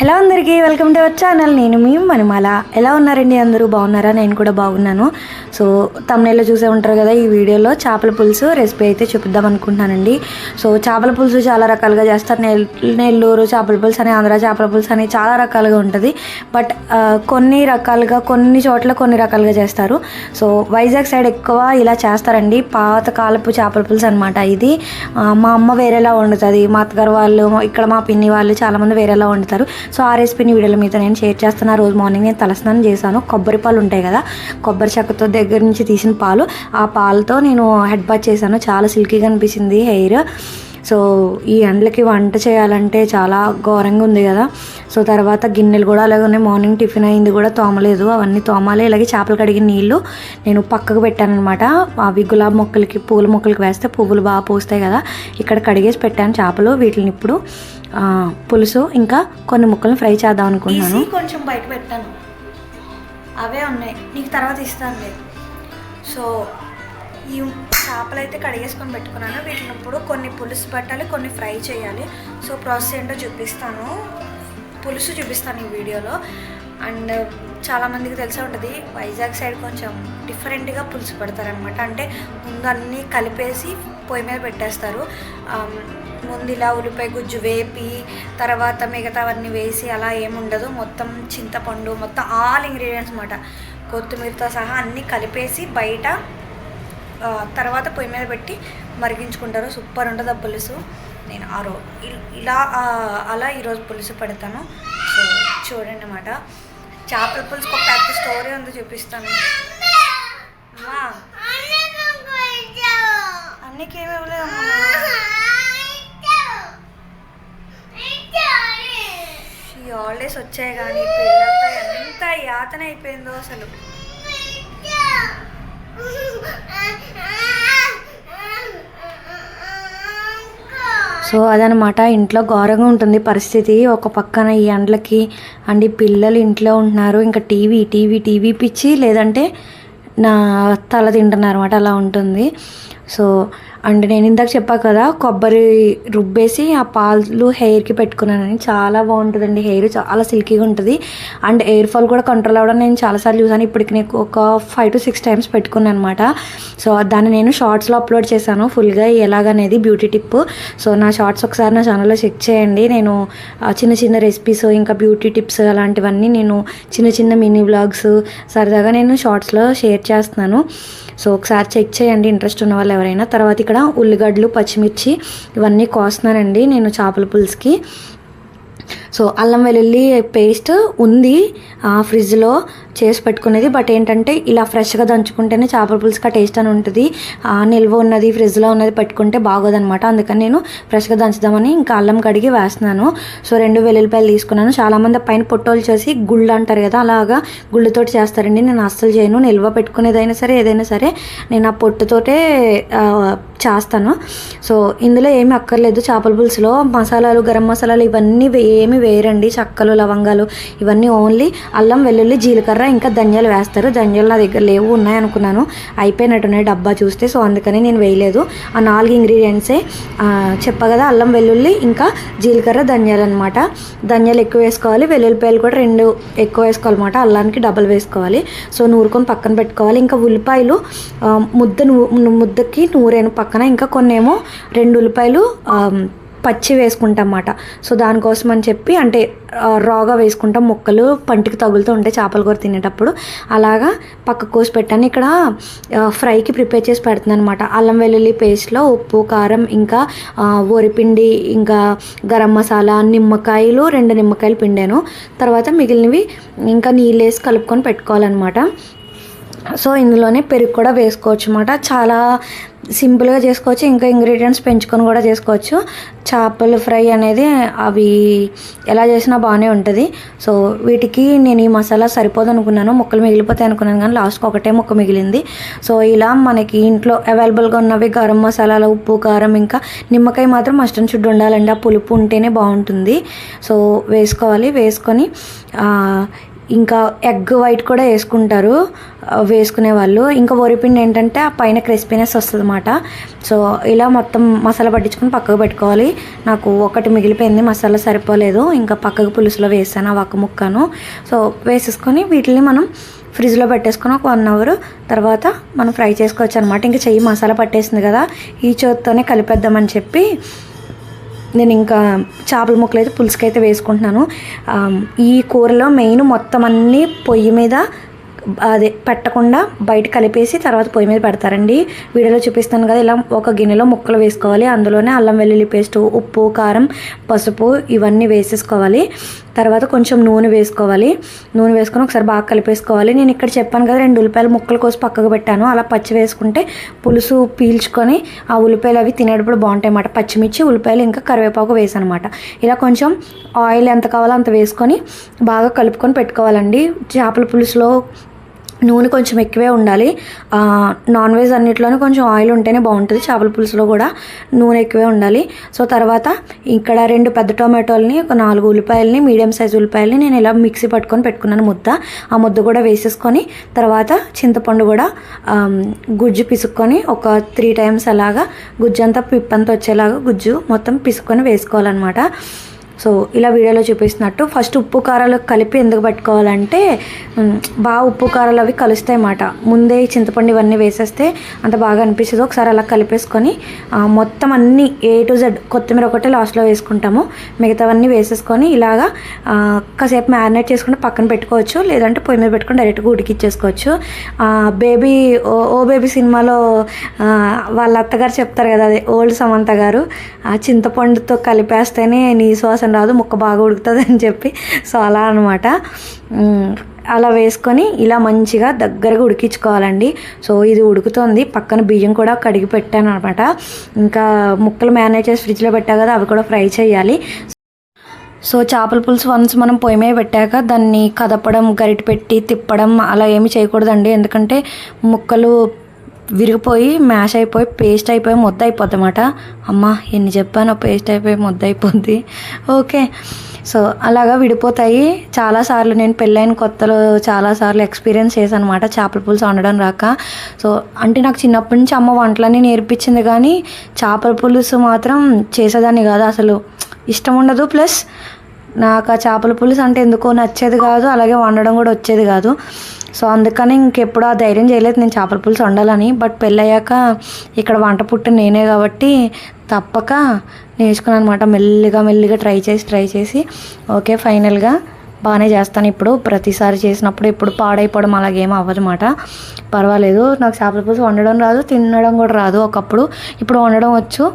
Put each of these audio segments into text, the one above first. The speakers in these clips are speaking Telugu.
హలో అందరికీ వెల్కమ్ టు అవర్ ఛానల్. నేను మీ మణిమాల. ఎలా ఉన్నారండి అందరూ? బాగున్నారా? నేను కూడా బాగున్నాను. సో తమిళలో చూసే ఉంటారు కదా ఈ వీడియోలో చేపల పులుసు రెసిపీ అయితే చూపిద్దాం అనుకుంటున్నానండి. సో చేపల పులుసు చాలా రకాలుగా చేస్తారు. నెల్ నెల్లూరు చేపల పులుసు అని ఆంధ్ర చేపల పులుసు అని చాలా రకాలుగా ఉంటుంది. బట్ కొన్ని రకాలుగా కొన్ని చోట్ల కొన్ని రకాలుగా చేస్తారు. సో వైజాగ్ సైడ్ ఎక్కువ ఇలా చేస్తారండి. పాతకాలపు చేపల పులుసు అనమాట ఇది. మా అమ్మ వేరేలా వండుతుంది. మా అత్తగారు వాళ్ళు ఇక్కడ మా పిన్ని వాళ్ళు చాలామంది వేరేలా వండుతారు. సో ఆ రెసిపీని వీడియోల మీద నేను షేర్ చేస్తాను రోజు మార్నింగ్ నేను తలస్నానం చేశాను. కొబ్బరి పాలు ఉంటాయి కదా కొబ్బరి చెక్కతో దగ్గర దగ్గర నుంచి తీసిన పాలు. ఆ పాలతో నేను హెడ్ బాత్ చేశాను. చాలా సిల్కీగా అనిపించింది హెయిర్. సో ఈ ఎండలకి వంట చేయాలంటే చాలా ఘోరంగా ఉంది కదా. సో తర్వాత గిన్నెలు కూడా అలాగే ఉన్నాయి మార్నింగ్ టిఫిన్ అయింది కూడా తోమలేదు. అవన్నీ తోమాలి. ఇలాగే చేపలు కడిగిన నీళ్ళు నేను పక్కకు పెట్టాను అనమాట అవి గులాబీ మొక్కలకి పూల మొక్కలకి వేస్తే పువ్వులు బాగా పూస్తాయి కదా. ఇక్కడ కడిగేసి పెట్టాను చేపలు. వీటిని ఇప్పుడు పులుసు ఇంకా కొన్ని ముక్కలను ఫ్రై చేద్దాం అనుకుంటున్నాను. కొంచెం బయట పెట్టాను. అవే ఉన్నాయి. నీకు తర్వాత ఇస్తానులే. సో ఈ చేపలు అయితే కడిగేసుకొని పెట్టుకున్నాను. వీటిని ఇప్పుడు కొన్ని పులుసు పెట్టాలి కొన్ని ఫ్రై చేయాలి. సో ప్రాసెస్ ఏంటో చూపిస్తాను. పులుసు చూపిస్తాను ఈ వీడియోలో. అండ్ చాలామందికి తెలిసే ఉంటుంది వైజాగ్ సైడ్ కొంచెం డిఫరెంట్గా పులుసు పెడతారనమాట అంటే ముందు అన్నీ కలిపేసి పొయ్యి మీద పెట్టేస్తారు. ముందు ఇలా ఉల్లిపాయ గుజ్జు వేపి తర్వాత మిగతావన్నీ వేసి అలా ఏముండదు మొత్తం చింతపండు మొత్తం ఆల్ ఇంగ్రీడియంట్స్ అనమాట కొత్తిమీరతో సహా అన్నీ కలిపేసి బయట తర్వాత పొయ్యి మీద పెట్టి మరిగించుకుంటారు. సూపర్ ఉంటుంది ఆ పులుసు. నేను ఆ రో ఇలా అలా ఈరోజు పులుసు పెడతాను. సో చూడండి అన్నమాట. చేపల పులుసుకు ఒక పెద్ద స్టోరీ ఉంది చూపిస్తాను అమ్మా అన్నికి ఈ హాలిడేస్ వచ్చాయి కానీ పిల్లలతో ఎంత యాతన అయిపోయిందో అసలు సో అదనమాట ఇంట్లో ఘోరంగా ఉంటుంది పరిస్థితి. ఒక పక్కన ఈ ఎండలకి అండ్ ఈ పిల్లలు ఇంట్లో ఉంటున్నారు. ఇంకా టీవీ టీవీ టీవీ పిచ్చి లేదంటే నా తల తింటున్నారు అనమాట అలా ఉంటుంది. సో అండ్ నేను ఇందాక చెప్పా కదా కొబ్బరి రుబ్బేసి ఆ పాలు హెయిర్కి పెట్టుకున్నానని. చాలా బాగుంటుందండి హెయిర్ చాలా సిల్కీగా ఉంటుంది. అండ్ హెయిర్ ఫాల్ కూడా కంట్రోల్ అవ్వడం నేను చాలాసార్లు చూసాను. ఇప్పటికి నీకు ఒక ఫైవ్ టు సిక్స్ టైమ్స్ పెట్టుకున్నాను అనమాట సో దాన్ని నేను షార్ట్స్లో అప్లోడ్ చేశాను. ఫుల్గా ఎలాగనేది బ్యూటీ టిప్. సో నా షార్ట్స్ ఒకసారి నా ఛానల్లో చెక్ చేయండి. నేను చిన్న చిన్న రెసిపీస్ ఇంకా బ్యూటీ టిప్స్ అలాంటివన్నీ నేను చిన్న చిన్న మినీ వ్లాగ్స్ సరదాగా నేను షార్ట్స్లో షేర్ చేస్తున్నాను. సో ఒకసారి చెక్ చేయండి. ఇంట్రెస్ట్ ఉన్న వాళ్ళు ఎవరైనా. తర్వాత ఇక్కడ ఉల్లిగడ్డలు పచ్చిమిర్చి ఇవన్నీ కోస్తున్నానండి నేను చేపల పులుసుకి. సో అల్లం వెల్లుల్లి పేస్ట్ ఉంది ఆ, ఫ్రిడ్జ్లో చేసి పెట్టుకునేది. బట్ ఏంటంటే ఇలా ఫ్రెష్గా దంచుకుంటేనే చేపల పులుసుగా టేస్ట్ అని ఉంటుంది. నిల్వ ఉన్నది ఫ్రిడ్జ్లో ఉన్నది పెట్టుకుంటే బాగోదనమాట. అందుకని నేను ఫ్రెష్గా దంచుదామని ఇంకా అల్లం కడిగి వేస్తున్నాను. సో రెండు వెల్లుల్లిపాయలు తీసుకున్నాను. చాలామంది పైన పొట్టోలు చేసి గుళ్ళు అంటారు కదా అలాగా గుళ్ళతోటి చేస్తారండి. నేను అస్సలు చేయను. నిల్వ పెట్టుకునేదైనా సరే ఏదైనా సరే నేను ఆ పొట్టుతోటే చేస్తాను. సో ఇందులో ఏమి అక్కర్లేదు. చేపల పులుసులో మసాలాలు గరం మసాలాలు ఇవన్నీ ఏమి వేయరండి చక్కలు లవంగాలు ఇవన్నీ ఓన్లీ అల్లం వెల్లుల్లి జీలకర్ర ఇంకా ధనియాలు వేస్తారు. ధనియాలు నా దగ్గర లేవు ఉన్నాయి అనుకున్నాను. అయిపోయినట్టున్నాయి డబ్బా చూస్తే సో అందుకని నేను వేయలేదు. ఆ నాలుగు ఇంగ్రీడియంట్సే చెప్పా కదా అల్లం వెల్లుల్లి ఇంకా జీలకర్ర ధనియాలు అనమాట ధనియాలు ఎక్కువ వేసుకోవాలి. వెల్లుల్లిపాయలు కూడా రెండు ఎక్కువ వేసుకోవాలన్నమాట. అల్లానికి డబల్ వేసుకోవాలి. సో నూరుకొని పక్కన పెట్టుకోవాలి. ఇంకా ఉల్లిపాయలు ముద్ద ముద్దకి నూరేను పక్కన. ఇంకా కొన్ని ఏమో రెండు ఉల్లిపాయలు పచ్చి వేసుకుంటాం అన్నమాట సో దానికోసం అని చెప్పి అంటే రాగా వేసుకుంటాం. ముక్కలు పంటికి తగులుతూ ఉంటాయి చేపల కూర తినేటప్పుడు. అలాగా పక్క కోసి పెట్టాను. ఇక్కడ ఫ్రైకి ప్రిపేర్ చేసి పెడుతున్నాను అనమాట అల్లం వెల్లుల్లి పేస్ట్లో ఉప్పు కారం ఇంకా వరిపిండి ఇంకా గరం మసాలా నిమ్మకాయలు రెండు నిమ్మకాయలు పిండాను. తర్వాత మిగిలినవి ఇంకా నీళ్ళు వేసి కలుపుకొని పెట్టుకోవాలన్నమాట. సో ఇందులోనే పెరుగు కూడా వేసుకోవచ్చు అన్నమాట చాలా సింపుల్గా చేసుకోవచ్చు. ఇంకా ఇంగ్రీడియంట్స్ పెంచుకొని కూడా చేసుకోవచ్చు. చేపల ఫ్రై అనేది అవి ఎలా చేసినా బాగానే ఉంటుంది. సో వీటికి నేను ఈ మసాలా సరిపోదు అనుకున్నాను. ముక్కలు మిగిలిపోతాయి అనుకున్నాను కానీ లాస్ట్కి ఒకటే ముక్క మిగిలింది. సో ఇలా మనకి ఇంట్లో అవైలబుల్గా ఉన్నవి గరం మసాలాలు ఉప్పు కారం ఇంకా నిమ్మకాయ మాత్రం మస్టన్ అండ్ ఉండాలండి. ఆ పులుపు ఉంటేనే బాగుంటుంది. సో వేసుకోవాలి. వేసుకొని ఇంకా ఎగ్ వైట్ కూడా వేసుకుంటారు వేసుకునే వాళ్ళు. ఇంకా వరిపిండి ఏంటంటే ఆ పైన క్రిస్పీనెస్ వస్తుంది అనమాట సో ఇలా మొత్తం మసాలా పట్టించుకొని పక్కకు పెట్టుకోవాలి. నాకు ఒకటి మిగిలిపోయింది మసాలా సరిపోలేదు. ఇంకా పక్కకు పులుసులో వేసాను ఆ ఒక్క ముక్కను. సో వేసేసుకొని వీటిని మనం ఫ్రిడ్జ్లో పెట్టేసుకొని ఒక వన్ అవర్ తర్వాత మనం ఫ్రై చేసుకోవచ్చు అనమాట ఇంకా చెయ్యి మసాలా పట్టేసింది కదా ఈ చేతితోనే కలిపేద్దామని చెప్పి నేను ఇంకా చేపల ముక్కలు అయితే పులుసుకైతే వేసుకుంటున్నాను. ఈ కూరలో మెయిన్ మొత్తం అన్నీ పొయ్యి మీద అదే పెట్టకుండా బయట కలిపేసి తర్వాత పొయ్యి మీద పెడతారండి. వీడియోలో చూపిస్తాను కదా ఇలా ఒక గిన్నెలో ముక్కలు వేసుకోవాలి. అందులోనే అల్లం వెల్లుల్లి పేస్ట్ ఉప్పు కారం పసుపు ఇవన్నీ వేసేసుకోవాలి. తర్వాత కొంచెం నూనె వేసుకోవాలి. నూనె వేసుకొని ఒకసారి బాగా కలిపేసుకోవాలి. నేను ఇక్కడ చెప్పాను కదా రెండు ఉల్లిపాయలు ముక్కలు కోసి పక్కకు పెట్టాను. అలా పచ్చి వేసుకుంటే పులుసు పీల్చుకొని ఆ ఉల్లిపాయలు అవి తినేటప్పుడు బాగుంటాయి అన్నమాట. పచ్చిమిర్చి ఉల్లిపాయలు ఇంకా కరివేపాకు వేసానమాట ఇలా కొంచెం ఆయిల్ ఎంత కావాలో అంత వేసుకొని బాగా కలుపుకొని పెట్టుకోవాలండి. చేపల పులుసులో నూనె కొంచెం ఎక్కువే ఉండాలి. నాన్ వెజ్ అన్నిట్లోనే కొంచెం ఆయిల్ ఉంటేనే బాగుంటుంది. చేపల పులుసులో కూడా నూనె ఎక్కువే ఉండాలి. సో తర్వాత ఇక్కడ రెండు పెద్ద టొమాటోలని ఒక నాలుగు ఉల్లిపాయలని మీడియం సైజ్ ఉల్లిపాయలని నేను ఇలా మిక్సీ పట్టుకొని పెట్టుకున్నాను ముద్ద. ఆ ముద్ద కూడా వేసేసుకొని తర్వాత చింతపండు కూడా గుజ్జు పిసుక్కొని ఒక త్రీ టైమ్స్ అలాగా గుజ్జు అంతా పిప్పంతా వచ్చేలాగా గుజ్జు మొత్తం పిసుక్కొని వేసుకోవాలన్నమాట. సో ఇలా వీడియోలో చూపిస్తున్నట్టు ఫస్ట్ ఉప్పు కారాలు కలిపి ఎందుకు పెట్టుకోవాలంటే బాగా ఉప్పు కారాలు అవి కలుస్తాయి అన్నమాట ముందే చింతపండు ఇవన్నీ వేసేస్తే అంత బాగా అనిపిస్తుంది. ఒకసారి అలా కలిపేసుకొని మొత్తం అన్నీ ఏ టు జెడ్ కొత్తిమీర ఒకటే లాస్ట్లో వేసుకుంటాము. మిగతావన్నీ వేసేసుకొని ఇలాగా కాసేపు మ్యారినేట్ చేసుకుంటే పక్కన పెట్టుకోవచ్చు. లేదంటే పొయ్యి మీద పెట్టుకొని డైరెక్ట్గా ఉడికిచ్చేసుకోవచ్చు బేబీ ఓ ఓ బేబీ సినిమాలో వాళ్ళ అత్తగారు చెప్తారు కదా అదే ఓల్డ్ సమంత గారు ఆ చింతపండుతో కలిపేస్తేనే నీ వాసన రాదు ముక్క బాగా ఉడుకుతుంది అని చెప్పి. సో అలా అనమాట అలా వేసుకొని ఇలా మంచిగా దగ్గరగా ఉడికించుకోవాలండి. సో ఇది ఉడుకుతోంది. పక్కన బియ్యం కూడా కడిగి పెట్టాను అనమాట ఇంకా ముక్కలు మేనేజ్ చేసి ఫ్రిడ్జ్లో పెట్టా కదా అవి కూడా ఫ్రై చేయాలి. సో చేపల పులుసు వన్స్ మనం పొయ్యి మీద పెట్టాక దాన్ని కదపడం గరిట పెట్టి తిప్పడం అలా ఏమి చేయకూడదండి. ఎందుకంటే ముక్కలు విరిగిపోయి మ్యాష్ అయిపోయి పేస్ట్ అయిపోయి ముద్ద అయిపోద్ది అన్నమాట అమ్మ ఎన్ని చెప్పానో పేస్ట్ అయిపోయి ముద్ద అయిపోద్ది. ఓకే. సో అలాగా విడిపోతాయి. చాలాసార్లు నేను పెళ్ళైన కొత్తలో చాలాసార్లు ఎక్స్పీరియన్స్ చేశాను అనమాట చేపల పులుసు వండడం రాక. సో అంటే నాకు చిన్నప్పటి నుంచి అమ్మ వంటలన్నీ నేర్పించింది కానీ చేపల పులుసు మాత్రం చేసేదాన్ని కాదు. అసలు ఇష్టం ఉండదు. ప్లస్ నాకు ఆ చేపల పులుసు అంటే ఎందుకో నచ్చేది కాదు. అలాగే వండడం కూడా వచ్చేది కాదు. సో అందుకని ఇంకెప్పుడు ఆ ధైర్యం చేయలేదు. నేను చేపల పులుసు వండాలని. బట్ పెళ్ళయ్యాక ఇక్కడ వంట పుట్టిన నేనే కాబట్టి తప్పక నేర్చుకున్నాను అనమాట మెల్లిగా మెల్లిగా ట్రై చేసి ట్రై చేసి. ఓకే ఫైనల్గా బాగానే చేస్తాను. ఇప్పుడు ప్రతిసారి చేసినప్పుడు ఇప్పుడు పాడైపోవడం అలాగేం అవ్వదన్నమాట. పర్వాలేదు. నాకు చేపల పులుసు వండడం రాదు తినడం కూడా రాదు ఒకప్పుడు. ఇప్పుడు వండడం వచ్చు.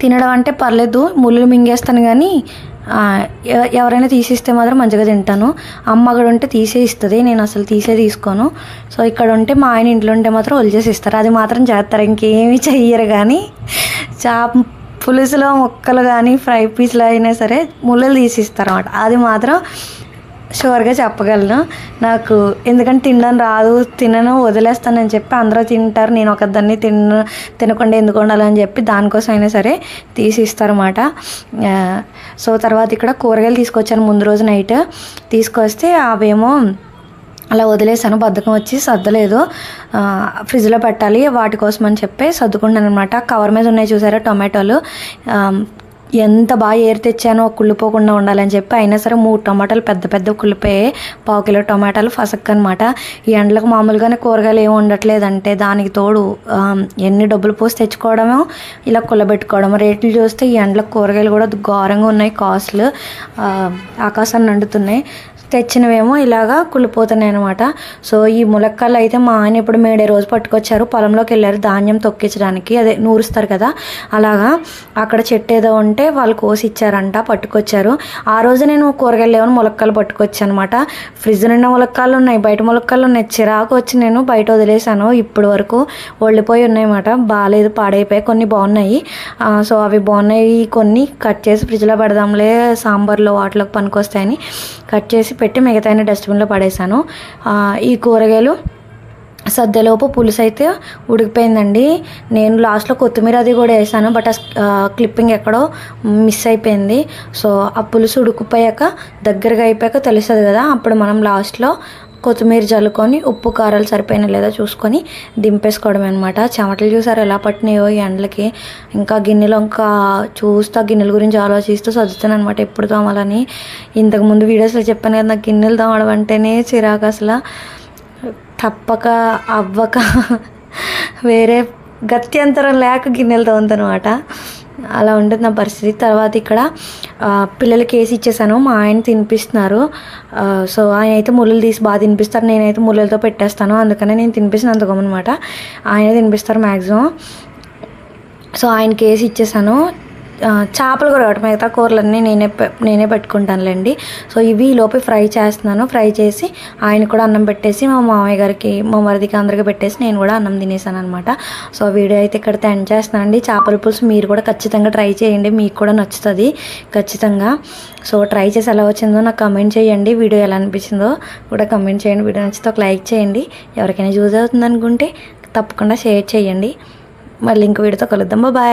తినడం అంటే పర్లేదు. ముళ్ళు మింగేస్తాను కానీ ఎవరైనా తీసిస్తే మాత్రం మంచిగా తింటాను. అమ్మ అక్కడ ఉంటే తీసే ఇస్తుంది నేను అసలు తీసే తీసుకోను. సో ఇక్కడ ఉంటే మా ఆయన ఇంట్లో ఉంటే మాత్రం వదిలేసి ఇస్తారు. అది మాత్రం చేస్తారు ఇంకేమీ చెయ్యరు కానీ. చా పులుసులో ముక్కలు కానీ ఫ్రై పీస్లు అయినా సరే ముళ్ళలు తీసిస్తారు అన్నమాట అది మాత్రం షూర్గా చెప్పగలను. నాకు ఎందుకంటే తినడం రాదు తినను వదిలేస్తానని చెప్పి అందరూ తింటారు. నేను ఒకదాన్ని తిన తినకుండా ఎందుకు ఉండాలని చెప్పి దానికోసం అయినా సరే తీసిస్తారన్నమాట. సో తర్వాత ఇక్కడ కూరగాయలు తీసుకొచ్చాను ముందు రోజు నైట్. తీసుకొస్తే అవేమో అలా వదిలేసాను బద్ధకం వచ్చి సర్దలేదు. ఫ్రిడ్జ్లో పెట్టాలి వాటి కోసం అని చెప్పి సర్దుకుంటాను అనమాట కవర్ మీద ఉన్నాయి చూసారా టొమాటోలు. ఎంత బాగా ఏరు తెచ్చానో కుళ్ళిపోకుండా ఉండాలని చెప్పి అయినా సరే మూడు టమాటాలు పెద్ద పెద్ద కుళ్ళిపోయాయి పావు కిలో టమాటాలు ఫసక్ అనమాట ఈ ఎండలకు మామూలుగానే కూరగాయలు ఏమి ఉండట్లేదంటే దానికి తోడు ఎన్ని డబ్బులు పోసి తెచ్చుకోవడమో ఇలా కుల్లబెట్టుకోవడము రేట్లు చూస్తే ఈ ఎండలకు కూరగాయలు కూడా ఘోరంగా ఉన్నాయి కాస్ట్లు ఆకాశాన్ని అండుతున్నాయి తెచ్చినవేమో ఇలాగా కుళ్ళిపోతున్నాయి అనమాట సో ఈ ములక్కలు అయితే మా ఆయన ఇప్పుడు మేడే రోజు పట్టుకొచ్చారు. పొలంలోకి వెళ్ళారు ధాన్యం తొక్కించడానికి. అదే నూరుస్తారు కదా. అలాగా అక్కడ చెట్టు ఏదో ఉంటే వాళ్ళు కోసి ఇచ్చారంట పట్టుకొచ్చారు. ఆ రోజు నేను కూరగాయలు ఏమైనా ములక్కలు పట్టుకొచ్చాను అనమాట ఫ్రిడ్జ్ నిండా ములక్కలు ఉన్నాయి బయట ములక్కలు ఉన్నాయి. చిరాకు వచ్చి నేను బయట వదిలేసాను ఇప్పటి వరకు ఒళ్ళిపోయి ఉన్నాయన్నమాట. బాగాలేదు పాడైపోయాయి కొన్ని బాగున్నాయి. సో అవి బాగున్నాయి కొన్ని కట్ చేసి ఫ్రిడ్జ్లో పెడదాంలే సాంబార్లో వాటిలోకి పనికొస్తాయని కట్ చేసి పెట్టి మిగతా డస్ట్బిన్లో పడేశాను. ఈ కూరగాయలు సద్దలోపు పులుసు అయితే ఉడికిపోయిందండి. నేను లాస్ట్లో కొత్తిమీర అది కూడా వేసాను బట్ ఆ క్లిప్పింగ్ ఎక్కడో మిస్ అయిపోయింది. సో ఆ పులుసు ఉడికిపోయాక దగ్గరగా అయిపోయాక తెలుస్తుంది కదా అప్పుడు మనం లాస్ట్లో కొత్తిమీర చల్లుకొని ఉప్పు కారాలు సరిపోయినా లేదా చూసుకొని దింపేసుకోవడం అనమాట చెమటలు చూసారు ఎలా పట్టినాయో ఈ ఎండలకి? ఇంకా గిన్నెలు ఇంకా చూస్తా గిన్నెల గురించి ఆలోచిస్తూ సర్దుతాను అనమాట ఎప్పుడు తోమాలని. ఇంతకుముందు వీడియోస్లో చెప్పాను కదా నాకు గిన్నెలు తోమడం అంటేనే చిరాకు అసలు. తప్పక అవ్వక వేరే గత్యంతరం లేక గిన్నెలు తోముతానమాట అలా ఉంటుంది నా పరిస్థితి. తర్వాత ఇక్కడ పిల్లలకి వేసి ఇచ్చేసాను. మా ఆయన తినిపిస్తున్నారు. సో ఆయన అయితే ముళ్ళు తీసి బాగా తినిపిస్తారు. నేనైతే ముళ్ళతో పెట్టేస్తాను. అందుకనే నేను తినిపిస్తున్నంత గమనమాట ఆయన తినిపిస్తారు మ్యాక్సిమం సో ఆయనకి వేసి ఇచ్చేసాను. చేపలు కూడా ఒకటి మిగతా కూరలన్నీ నేనే పె- నేనే పెట్టుకుంటానులేండి. సో ఇవి లోపే ఫ్రై చేస్తున్నాను. ఫ్రై చేసి ఆయన కూడా అన్నం పెట్టేసి మా మామయ్య గారికి మా మరిదికి అందరికి పెట్టేసి నేను కూడా అన్నం తినేసాను అనమాట సో వీడియో అయితే ఇక్కడ ఎండ్ చేస్తానండి చేపల పులుసు మీరు కూడా ఖచ్చితంగా ట్రై చేయండి. మీకు కూడా నచ్చుతుంది ఖచ్చితంగా. సో ట్రై చేసి ఎలా వచ్చిందో నాకు కమెంట్ చేయండి. వీడియో ఎలా అనిపించిందో కూడా కమెంట్ చేయండి. వీడియో నచ్చితే ఒక లైక్ చేయండి. ఎవరికైనా యూజ్ అవుతుంది అనుకుంటే తప్పకుండా షేర్ చేయండి. మళ్ళీ ఇంకో వీడియోతో కలుద్దాం. బాయ్.